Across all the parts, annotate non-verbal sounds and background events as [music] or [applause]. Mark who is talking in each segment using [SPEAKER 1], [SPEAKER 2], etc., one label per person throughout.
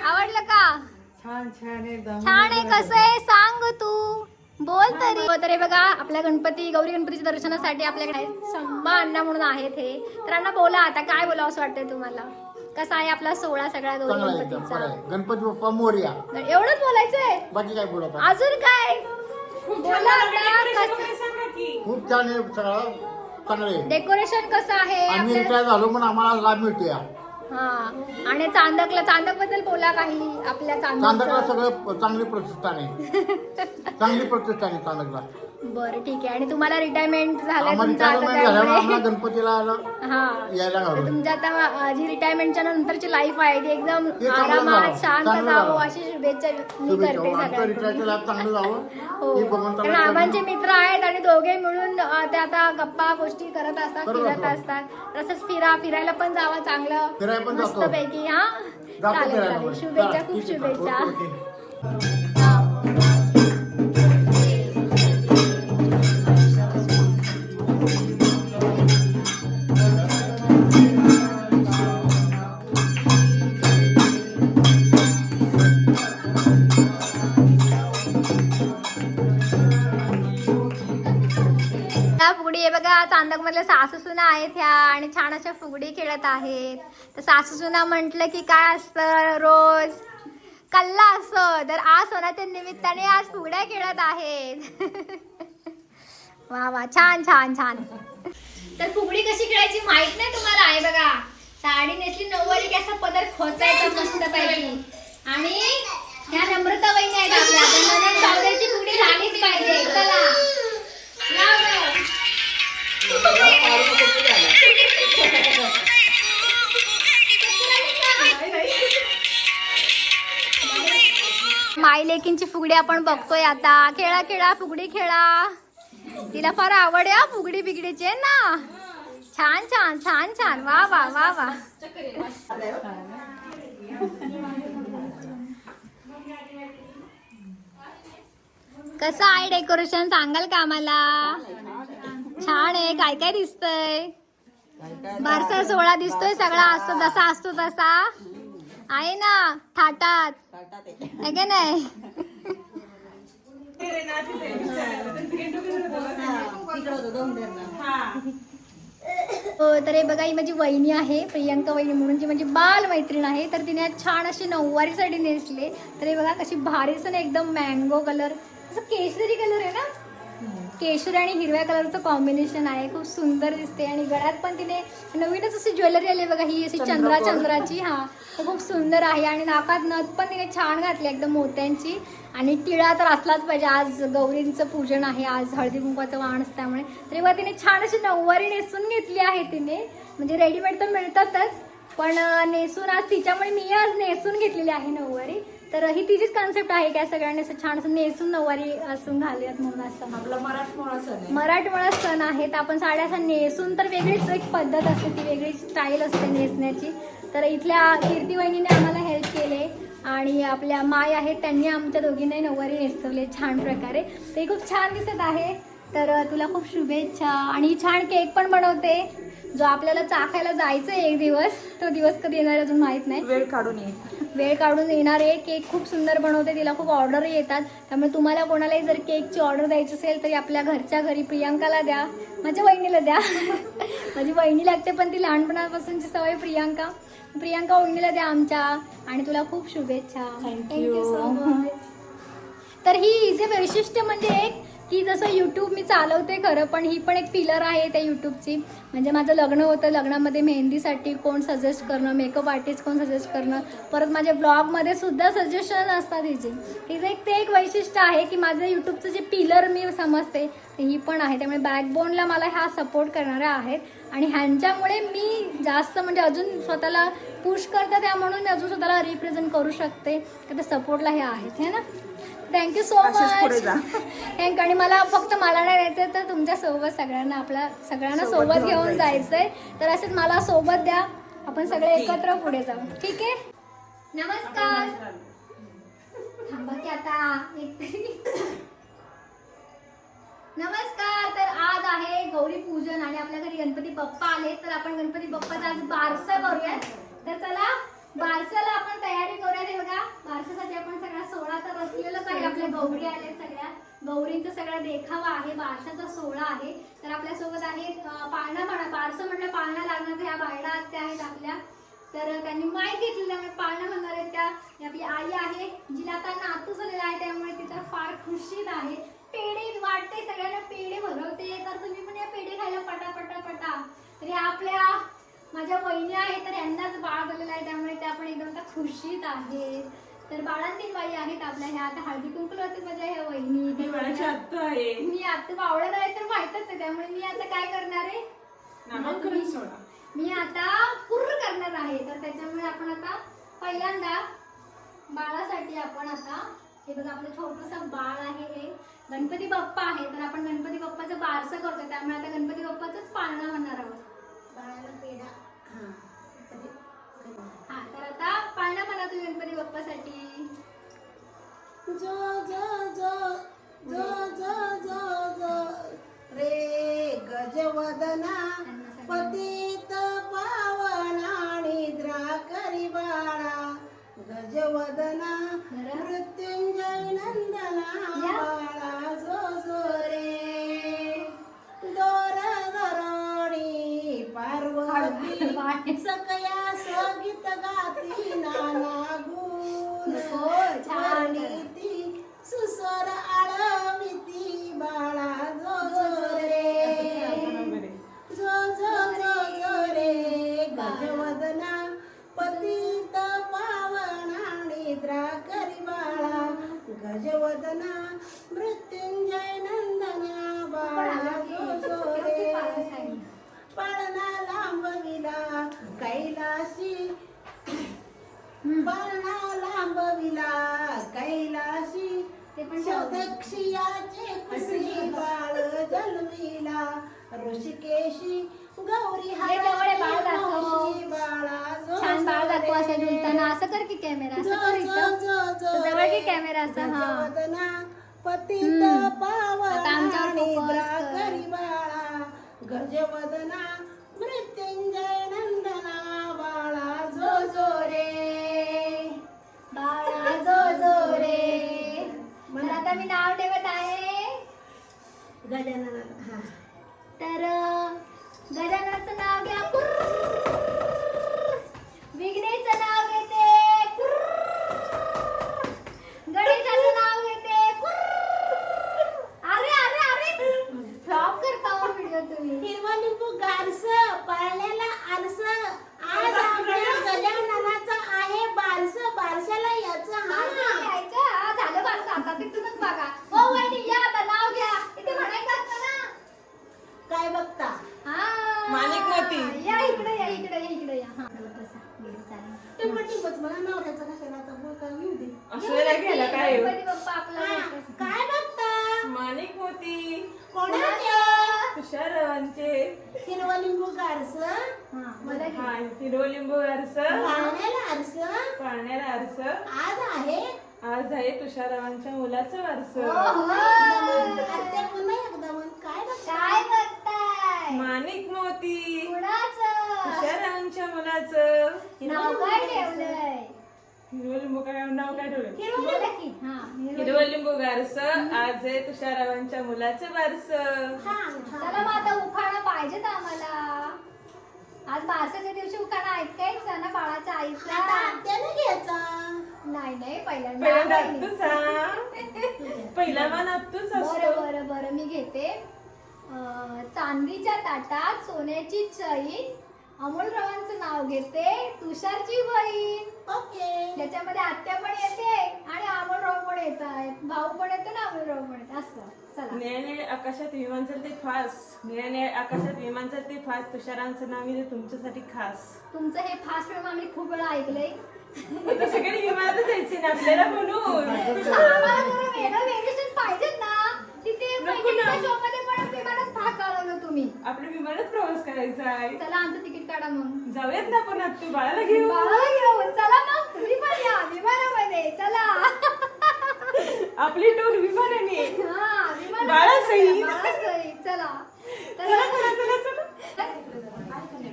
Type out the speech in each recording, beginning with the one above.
[SPEAKER 1] आवडलं का?
[SPEAKER 2] छान छान एकदम
[SPEAKER 1] छान आहे कसं आहे? सांग तू. बोल तरी. तर हे बघा आपल्या गणपती गौरी गणपतीच्या दर्शनासाठी आपल्याकडे. संबा अण्णा म्हणून आहेत हे. तर अण्णा बोला आता काय बोलावं असं वाटतंय तुम्हाला? कसा आहे आपला सोहळा सगळा गौरी
[SPEAKER 3] चांगला एकदम
[SPEAKER 1] गणपतीचा.
[SPEAKER 3] गणपती बाप्पा मोर्या.
[SPEAKER 1] एवढंच बोलायचंय?
[SPEAKER 3] बाकी काय बोलत
[SPEAKER 1] अजून काय? बोला कसं?
[SPEAKER 3] खूप छान आहे सगळं चांगलं आहे.
[SPEAKER 1] डेकोरेशन कसं आहे?
[SPEAKER 3] आम्ही
[SPEAKER 1] आपल्या-
[SPEAKER 3] रिटायर झालो पण आम्हाला लाभ मिळतो या
[SPEAKER 1] हा. आणि चांदकला चांदकबद्दल बोला काही आपल्या
[SPEAKER 3] चांदकला
[SPEAKER 1] चांदक
[SPEAKER 3] सगळं चांगली प्रतिष्ठान आहे. [laughs] चांगली प्रतिष्ठान आहे चांदकला.
[SPEAKER 1] बरं ठीक आहे आणि तुम्हाला रिटायरमेंट झालं तुमचं आता
[SPEAKER 3] रिटायरमेंट झाल्यामुळे
[SPEAKER 1] त्यामुळे
[SPEAKER 3] आम्हाला गणपतीला आलं-
[SPEAKER 1] हा
[SPEAKER 3] यायला
[SPEAKER 1] तर
[SPEAKER 3] घालून
[SPEAKER 1] तुमच्या आता जी रिटायरमेंटच्या नंतरची लाईफ आहे ती एकदम
[SPEAKER 3] ते चांगलं
[SPEAKER 1] आरामात
[SPEAKER 3] जावं,
[SPEAKER 1] शांत
[SPEAKER 3] चांगलं
[SPEAKER 1] जावं
[SPEAKER 3] जावं.
[SPEAKER 1] अशी शुभेच्छा मी करते.
[SPEAKER 3] आमचं
[SPEAKER 1] सगळ्यांना
[SPEAKER 3] रिटायरचं लाभ चांगलं जावं
[SPEAKER 1] हो
[SPEAKER 3] ही भगवंताला
[SPEAKER 1] कारण आबांचे मित्र आहेत आणि दोघे मिळून अं, ते आता गप्पा गोष्टी करत असतात
[SPEAKER 3] करत
[SPEAKER 1] फिरत
[SPEAKER 3] असतात.
[SPEAKER 1] असतात तसंच फिरा फिरायला पण जावं चांगलं
[SPEAKER 3] फिरायला पण जातो.
[SPEAKER 1] मस्तपैकी हा
[SPEAKER 3] जातो
[SPEAKER 1] चालेल
[SPEAKER 3] फिरायला
[SPEAKER 1] चालेल
[SPEAKER 3] पण.
[SPEAKER 1] शुभेच्छा खूप
[SPEAKER 3] ठीक आहे.
[SPEAKER 1] शुभेच्छा
[SPEAKER 3] ओके, ओके.
[SPEAKER 1] फुगडी चांदक मधल्या सासू सुना आहेत ह्या आणि छान अशा फुगडी खेळत आहेत. तर सासू सुना म्हटलं की काय असतं? रोज कल्ला असतो तर आज सोनाच्या निमित्ताने आज फुगड्या खेळत आहेत. [laughs] वा वा छान छान छान. तर फुगडी कशी खेळायची माहीत नाही तुम्हाला? आहे बघा साडी नेसली नऊवारी की असा पदर खोचायचा मस्त पाहिजे आणि ह्या नम्रता वहिनी आहेत आपल्या. फुगडी झालीच पाहिजे. चला. माय लेकींची फुगडी आपण बघतोय आता. खेळा खेळा फुगडी खेळा. तिला फार आवड आहे फुगडी बिगडीची ना. छान छान छान छान. वा वा वा वा. कसं आहे डेकोरेशन? सांगाल का आम्हाला? छान आहे. काय काय दिसतंय? बारसा सोहळा दिसतोय सगळा. असतो जसा असतो तसा. आहे ना थाटात. आहे का नाही? हो। तर हे बघा ही माझी वहिनी आहे प्रियंका वहिनी म्हणून जी माझी बाल मैत्रीण आहे तर तिने आज छान अशी नऊवारी साडी नेसले. तर हे बघा कशी भारीच ना एकदम मँगो कलर असं केशरी कलर आहे ना? केशरी आणि हिरव्या कलरचं कॉम्बिनेशन आहे. खूप सुंदर दिसते. आणि गळ्यात पण तिने नवीनच अशी ज्वेलरी आली बघा ही अशी चंद्रा चंद्राची. हा तर खूप सुंदर आहे. आणि नाकात नथ पण तिने छान घातली एकदम मोत्यांची. आणि टिळा तर असलाच पाहिजे. आज गौरींचं पूजन आहे. आज हळदी कुंकवाचं वाण असतं त्यामुळे तेव्हा तिने छान अशी नऊवारी नेसून घेतली आहे तिने. म्हणजे रेडीमेड तर मिळतातच पण नेसून आज तिच्यामुळे मी आज नेसून घेतलेली आहे नऊवारी. तर ही तिचीच कॉन्सेप्ट आहे काय सगळ्यांनी असं छान असं नेसून नऊवारी असून घालूयात म्हणून असं.
[SPEAKER 2] आपला मराठमोळा सण आहे.
[SPEAKER 1] मराठमोळा सण आहे तर आपण साड्या अशा नेसून तर वेगळीच एक पद्धत असते ती वेगळी स्टाईल असते नेसण्याची. तर इथल्या कीर्ती वहिनीने आम्हाला हेल्प केले आणि आपल्या माय आहेत त्यांनी आमच्या दोघींनाही नऊवारी नेसवले छान प्रकारे. ते खूप छान दिसत आहे. तर तुला खूप शुभेच्छा. आणि छान केक पण बनवते. जो आपल्याला चाखायला जायचं एक दिवस तो दिवस कधी येणार अजून माहीत नाही.
[SPEAKER 2] वेळ काढून ये.
[SPEAKER 1] वेळ काढून येणारे केक खूप सुंदर बनवते. तिला खूप ऑर्डर येतात. त्यामुळे तुम्हाला कोणालाही जर केकची ऑर्डर द्यायची असेल तरी आपल्या घरच्या घरी प्रियांकाला द्या. माझ्या वहिनीला द्या. [laughs] माझी वहिनी लागते पण ती लहानपणापासूनची सवय प्रियांका. प्रियांका वहिनीला द्या आमच्या. आणि तुला खूप शुभेच्छा. You. so much. तर ही हिचे वैशिष्ट्य म्हणजे एक की जसं यूट्यूब मी चालवते खरं पण ही पण एक पिलर आहे त्या यूट्यूबची म्हणजे माझं लग्न होतं लग्नामध्ये मेहंदीसाठी कोण सजेस्ट करणं मेकअप आर्टिस्ट कोण सजेस्ट करणं परत माझ्या ब्लॉगमध्ये सुद्धा सजेशन असतात हिचे हिचं एक ते एक वैशिष्ट्य आहे की माझं यूट्यूबचं जे पिलर मी समजते ही पण आहे. त्यामुळे बॅकबोनला मला ह्या सपोर्ट करणाऱ्या आहेत. आणि ह्यांच्यामुळे मी जास्त म्हणजे अजून स्वतःला पुश करतात त्या म्हणून मी अजून स्वतःला रिप्रेझेंट करू शकते. तर ते सपोर्टला हे आहेत हे ना? थँक्यू सो मच
[SPEAKER 2] जा.
[SPEAKER 1] थँक्यू आणि मला फक्त मला नाही द्यायचं तर तुमच्यासोबत सगळ्यांना आपल्या सगळ्यांना
[SPEAKER 2] सोबत घेऊन
[SPEAKER 1] जायचंय. तर असंच मला सोबत द्या. आपण सगळे. एकत्र पुढे जाऊ. ठीक आहे? नमस्कार. थांबा की आता. एक नमस्कार. तर आज आहे गौरी पूजन आणि आपल्या घरी गणपती बाप्पा आले. तर आपण गणपती बाप्पाचा आज बारसा करूयात. तर चला बारसाला आपण तयारी करूया ते बघा बारसासाठी आपण सगळा सोहळा तर रचलेलाच आहे आपल्या गौरी आल्या सगळ्या. गौरींचा सगळा देखावा आहे बारशाचा सोहळा आहे. तर आपल्यासोबत आहे पाळणा म्हणा. बारसं म्हणलं पाळणा लागणार ह्या बायडा आत्या आहेत आपल्या. तर त्यांनी माहिती घेतली त्यामुळे पाळणा म्हणणार आहेत त्या. आपली आई आहे जिला आता नातू झालेला आहे. त्यामुळे ती तर फार खुशीत आहे. पेढे वाटते सगळ्यांना पेढे भरवते. तर तुम्ही पण या पेढे खायला पटा पटा. पटा तर या आपल्या माझ्या वहिनी आहे तर यांनाच बाळ झालेलं आहे. त्यामुळे त्या पण एकदम आता खुशीत आहेत. तर बाळांतीन बाई आहेत आपल्या ह्या. आता हळदी कुंकूला माझ्या ह्या वहिनी.
[SPEAKER 2] आहे.
[SPEAKER 1] मी आता बावळत आहे तर माहितच आहे त्यामुळे मी आता काय करणार आहे?
[SPEAKER 2] नामांकन सोडा.
[SPEAKER 1] मी आता पूर्ण करणार आहे. तर त्याच्यामुळे आपण आता पहिल्यांदा बाळासाठी आपण आता हे बघा आपलं छोटस बाळ आहे हे. गणपती बाप्पा आहे तर आपण गणपती बाप्पाचं बारसं करतो त्यामुळे आता गणपती बाप्पाचंच पाळणं म्हणणार आहोत. हा तर आता पाळणं म्हणा तुम्ही गणपती बाप्पासाठी.
[SPEAKER 4] जो जो जो जो जो जो जो. रे गजवदना पतित पावना निद्रा करी बाळा. गजवदना मृत्युंजय नंदना. बाळा. जो पार्वती सकया सगीत गाती नाना गुण.
[SPEAKER 1] हो,
[SPEAKER 4] लांबविला कैलाशी. दक्षियाचे कुशी बाळ जन्मिला ऋषिकेशी गौरी
[SPEAKER 1] हे बाळ दाखव. असं कर की कॅमेरा असं कर इथं जवळ. की कॅमेरा असा, हा.
[SPEAKER 4] पतित. पावना
[SPEAKER 1] आमच्यावर. करी
[SPEAKER 4] बाळा गजवदना गजानन
[SPEAKER 1] तर
[SPEAKER 2] असलेला काय.
[SPEAKER 4] काय बघता?
[SPEAKER 2] माणिक मोती.
[SPEAKER 4] कोणाचे?
[SPEAKER 2] तुषारावांचे
[SPEAKER 4] हिरवा लिंबू गारस?
[SPEAKER 1] हा, की.
[SPEAKER 2] हा तिरुवलिंबू आरस?
[SPEAKER 4] पाळण्याला आरस. आज आहे?
[SPEAKER 2] आज आहे तुषारावांच्या मुलाचं वारस.
[SPEAKER 4] आत्या पुन्हा एकदा म्हण काय बघता?
[SPEAKER 1] काय बघताय?
[SPEAKER 2] माणिक मोती.
[SPEAKER 1] कुणाचं?
[SPEAKER 2] तुषारावांच्या मुलाचं.
[SPEAKER 1] नाव काय ठेवलंय?
[SPEAKER 2] हिरवलिंबू काय नाव काय ठेवलं
[SPEAKER 1] हा
[SPEAKER 2] गारस आज आहे तुषारावांच्या मुलाचं वारस
[SPEAKER 4] छान
[SPEAKER 1] चला मग आता उखाणा पाहिजेत आम्हाला. आज बारसाच्या दिवशी उखाणा ऐकायचा ना बाळाच्या
[SPEAKER 4] आता
[SPEAKER 1] आईचा नाही नाही पहिल्यांदा
[SPEAKER 2] पहिल्यांदा हा. पहिला मान तूच
[SPEAKER 1] बरं
[SPEAKER 2] असतो.
[SPEAKER 1] बरं बरं मी घेते. अं, चांदीच्या ताटात सोन्याची चैन अमोल रावांचं नाव घेते तुषारची बहीण.
[SPEAKER 4] ओके.
[SPEAKER 1] त्याच्यामध्ये आत्या पण येते आणि अमोलराव पण येत आहेत. भाऊ पण येतो ना अमोलराव पण येत. असं चला.
[SPEAKER 2] निळ्याने आकाशात विमान चालते फास. निळ्याने आकाशात विमान चालते फास. तुषारांचं नाव आहे तुमच्यासाठी खास.
[SPEAKER 1] तुमचं हे फास्ट फिल्म आम्ही खूप वेळा ऐकलंय.
[SPEAKER 2] आता सगळे विमानात जायचे ना आपल्याला म्हणून
[SPEAKER 1] आम्हाला [laughs] जरा वेगळं व्हेरिएशन पाहिजेत ना. तुम्ही.
[SPEAKER 2] आपलं प्रवास आहे.
[SPEAKER 1] चला आमचं तिकीट काढा मग.
[SPEAKER 2] जाऊयात ना बाळाला घेऊ
[SPEAKER 1] बाळा चला मग तुम्ही पण
[SPEAKER 2] आपली टूर विमानाने.
[SPEAKER 1] हा, बाळा चला
[SPEAKER 2] चला.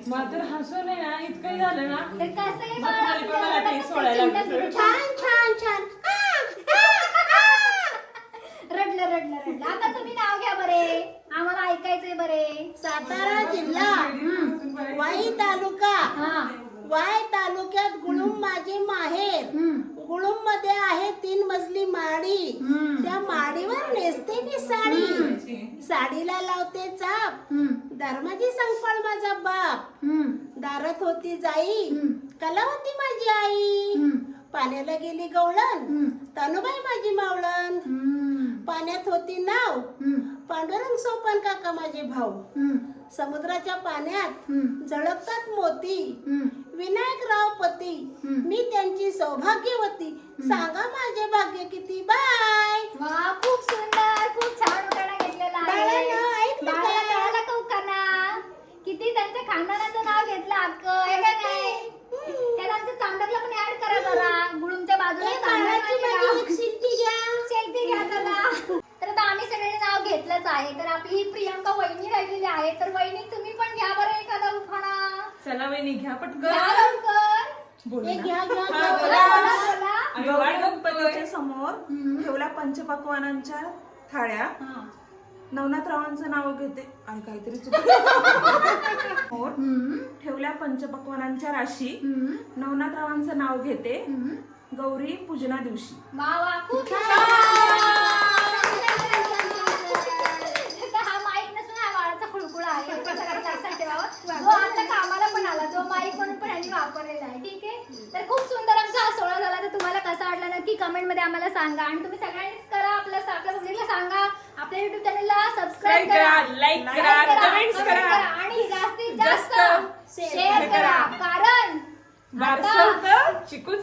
[SPEAKER 2] मात्र हसून आहे ना इतकं झालं ना. सोडायला
[SPEAKER 4] छान छान छान. सातारा जिल्हा वाई तालुका. वाई तालुक्यात गुळुम माझे माहेर. गुळुममध्ये आहे तीन मजली माडी. त्या माडीवर नेसते मी साडी. साडीला लावते चाप. धर्माची संपळ माझा बाप. दारत होती जाई. कलावती माझी आई. पाण्याला गेली गवळण. तनुबाई माझी मावळण. पाण्यात होती नाव. पांडुरंग सोपान काका माझे भाऊ. समुद्राच्या पाण्यात झळकतात मोती. विनायकराव पती. मी त्यांची सौभाग्यवती. सांगा माझे भाग्य किती? बाय.
[SPEAKER 1] वा खूप
[SPEAKER 5] गणपतीच्या समोर ठेवल्या पंचपक्वानांच्या थाळ्या. नवनाथरावांचं नाव घेते. आणि काहीतरी ठेवल्या पंचपक्वानांच्या राशी.
[SPEAKER 1] नवनाथ
[SPEAKER 5] रावांचं नाव घेते. गौरी पूजना दिवशी.
[SPEAKER 1] कमेंटमध्ये आम्हाला सांगा. आणि तुम्ही सगळ्यांनीच करा आपल्या आपल्या फॅमिलीला सांगा. आपल्या युट्यूब चॅनलला सबस्क्राईब करा लाईक
[SPEAKER 2] करा
[SPEAKER 1] कमेंट
[SPEAKER 2] करा.
[SPEAKER 1] आणि जास्तीत जास्त शेअर करा. कारण
[SPEAKER 2] चिकू